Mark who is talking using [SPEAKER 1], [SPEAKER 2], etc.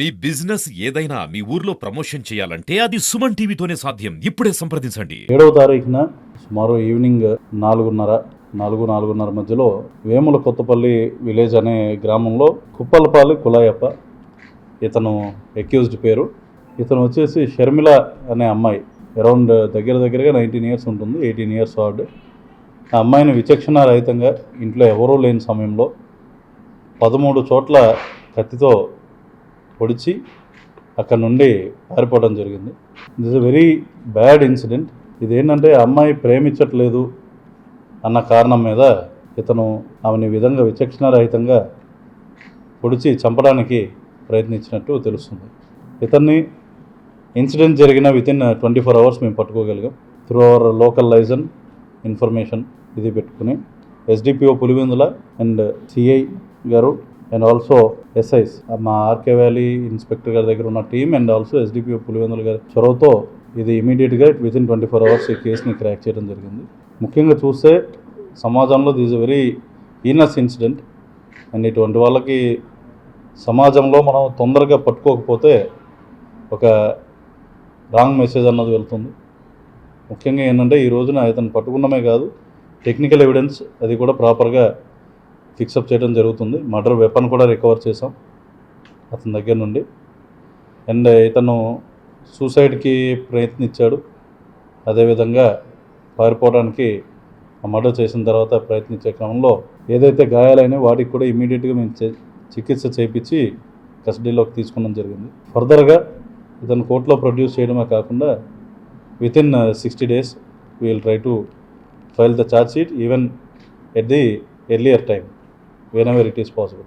[SPEAKER 1] మీ business ఏదైనా మీ ఊర్లో promotion చేయాలంటే అది సుమన్ టీవీతోనే సాధ్యం. ఇప్పుడే సంప్రదించండి.
[SPEAKER 2] ఏడవ తారీఖున సుమారు ఈవినింగ్ నాలుగున్నర నాలుగు నాలుగున్నర మధ్యలో వేముల కొత్తపల్లి విలేజ్ అనే గ్రామంలో కుప్పలపాలి కులాయప్ప ఇతను ఎక్యూజ్డ్ పేరు. ఇతను వచ్చేసి షర్మిల అనే అమ్మాయి. అరౌండ్ దగ్గర దగ్గరగా నైన్టీన్ ఇయర్స్ ఉంటుంది ఎయిటీన్ ఇయర్స్ వార్డ్ ఆ అమ్మాయిని విచక్షణ రహితంగా ఇంట్లో ఎవరూ లేని సమయంలో పదమూడు చోట్ల కత్తితో పొడిచి అక్కడ నుండి పారిపోవడం జరిగింది. This a very bad incident ఇదేంటంటే అమ్మాయి ప్రేమించట్లేదు అన్న కారణం మీద ఇతను ఆమెని విధంగా విచక్షణారహితంగా పొడిచి చంపడానికి ప్రయత్నించినట్టు తెలుస్తుంది. ఇతన్ని ఇన్సిడెంట్ జరిగిన within twenty four hours మేము పట్టుకోగలిగాం. Through our local liaison information ఇది పెట్టుకుని ఎస్డిపిఓ పులివెందుల అండ్ సిఐ గారు అండ్ ఆల్సో ఎస్ఐస్ మా ఆర్కే వ్యాలీ ఇన్స్పెక్టర్ గారి దగ్గర ఉన్న team and also SDPO Pulivendula గారి చొరవతో ఇది ఇమీడియట్గా within twenty four hours ఈ కేసుని క్రాక్ చేయడం జరిగింది. ముఖ్యంగా చూస్తే సమాజంలో this a very heinous incident and ఇటువంటి వాళ్ళకి సమాజంలో మనం తొందరగా పట్టుకోకపోతే ఒక రాంగ్ మెసేజ్ అన్నది వెళ్తుంది. ముఖ్యంగా ఏంటంటే ఈ రోజున ఇతను పట్టుకున్నమే కాదు టెక్నికల్ ఎవిడెన్స్ అది కూడా ప్రాపర్గా ఫిక్సప్ చేయడం జరుగుతుంది. మర్డర్ వెపన్ కూడా రికవర్ చేసాం అతని దగ్గర నుండి. అండ్ ఇతను సూసైడ్కి ప్రయత్నించాడు. అదేవిధంగా పారిపోవడానికి ఆ మర్డర్ చేసిన తర్వాత ప్రయత్నించే క్రమంలో ఏదైతే గాయాలైనా వాటికి కూడా ఇమీడియట్గా మేము చికిత్స చేయించి కస్టడీలోకి తీసుకోవడం జరిగింది. ఫర్దర్గా ఇతను కోర్టులో ప్రొడ్యూస్ చేయడమే కాకుండా within sixty days we'll try to file the charge sheet even at the earlier time whenever it is possible.